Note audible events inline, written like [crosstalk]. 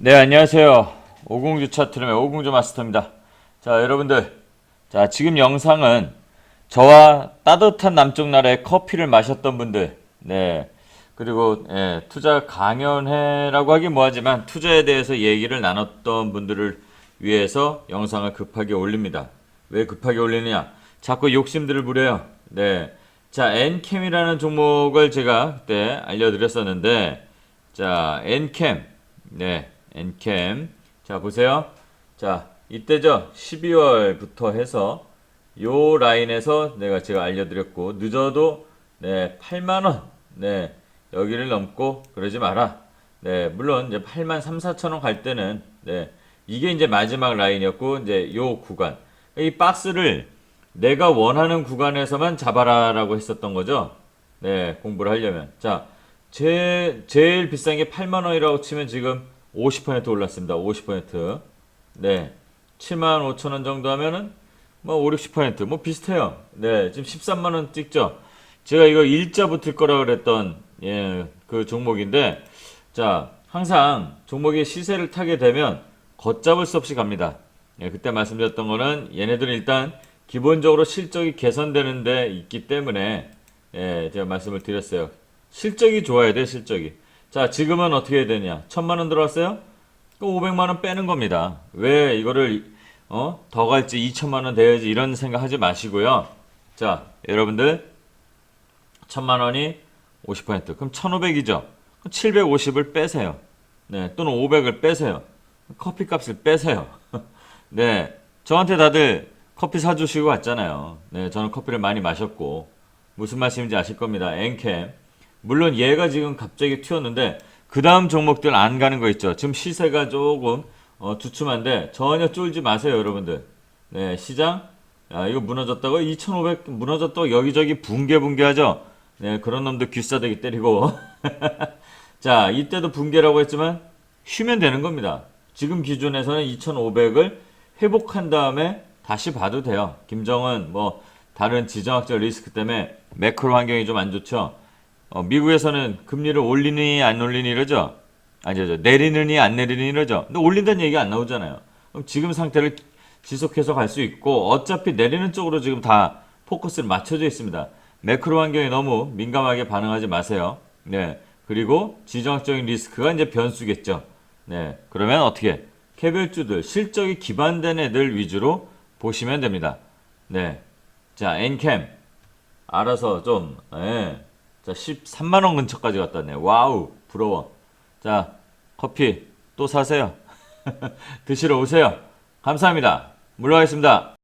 네, 안녕하세요. 오공주 차트룸의 오공주 마스터입니다. 자, 여러분들. 자, 지금 영상은 저와 따뜻한 남쪽 나라의 커피를 마셨던 분들, 네. 그리고, 예, 투자 강연회라고 하긴 뭐하지만 투자에 대해서 얘기를 나눴던 분들을 위해서 영상을 급하게 올립니다. 왜 급하게 올리느냐? 자꾸 욕심들을 부려요. 네. 자, 엔캠이라는 종목을 제가 그때 알려드렸었는데, 자, 엔캠. 네, 엔캠. 자, 보세요. 자, 이때죠. 12월부터 해서 요 라인에서 내가 제가 알려드렸고, 늦어도 네, 8만 원. 네, 여기를 넘고 그러지 마라. 네, 물론 이제 8만 3, 4천 원 갈 때는, 네, 이게 이제 마지막 라인이었고, 이제 요 구간. 이 박스를 내가 원하는 구간에서만 잡아라라고 했었던 거죠. 네, 공부를 하려면. 자, 제, 제일 비싼 게 8만 원이라고 치면 지금 50% 올랐습니다. 50%. 네. 7만 5천 원 정도 하면은 뭐 5, 60%뭐 비슷해요. 네. 지금 13만 원 찍죠. 제가 이거 일자 붙을 거라 그랬던 예, 그 종목인데 자, 항상 종목의 시세를 타게 되면 걷잡을 수 없이 갑니다. 예, 그때 말씀드렸던 거는 얘네들은 일단 기본적으로 실적이 개선되는 데 있기 때문에 예, 제가 말씀을 드렸어요. 실적이 좋아야 돼, 실적이. 자, 지금은 어떻게 해야 되냐? 천만 원 들어왔어요? 그 500만 원 빼는 겁니다. 왜 이거를 어? 더 갈지 2천만 원 돼야지 이런 생각 하지 마시고요. 자, 여러분들 천만 원이 50% 그럼 1,500이죠. 750을 빼세요. 네, 또는 500을 빼세요. 커피 값을 빼세요. [laughs] 네, 저한테 다들 커피 사주시고 왔잖아요. 네, 저는 커피를 많이 마셨고 무슨 말씀인지 아실 겁니다. 엔캠. 물론 얘가 지금 갑자기 튀었는데 그 다음 종목들 안 가는 거 있죠. 지금 시세가 조금 어, 두툼한데 전혀 쫄지 마세요, 여러분들. 네, 시장 야, 이거 무너졌다고 2,500 무너졌다고 여기저기 붕괴 붕괴하죠. 네, 그런 놈들 귀싸대기 때리고. [laughs] 자, 이때도 붕괴라고 했지만 쉬면 되는 겁니다. 지금 기준에서는 2,500을 회복한 다음에 다시 봐도 돼요. 김정은 뭐 다른 지정학적 리스크 때문에 매크로 환경이 좀 안 좋죠. 어, 미국에서는 금리를 올리니 안 올리니 이러죠. 아니죠. 내리느니 안 내리니 이러죠. 근데 올린다는 얘기 안 나오잖아요. 그럼 지금 상태를 지속해서 갈 수 있고 어차피 내리는 쪽으로 지금 다 포커스를 맞춰져 있습니다. 매크로 환경에 너무 민감하게 반응하지 마세요. 네. 그리고 지정학적인 리스크가 이제 변수겠죠. 네. 그러면 어떻게? 개별주들, 실적이 기반된 애들 위주로 보시면 됩니다. 네. 자, 엔캠. 알아서 좀, 예. 자, 13만 원 근처까지 갔다 왔네. 와우, 부러워. 자, 커피 또 사세요. [laughs] 드시러 오세요. 감사합니다. 물러가겠습니다.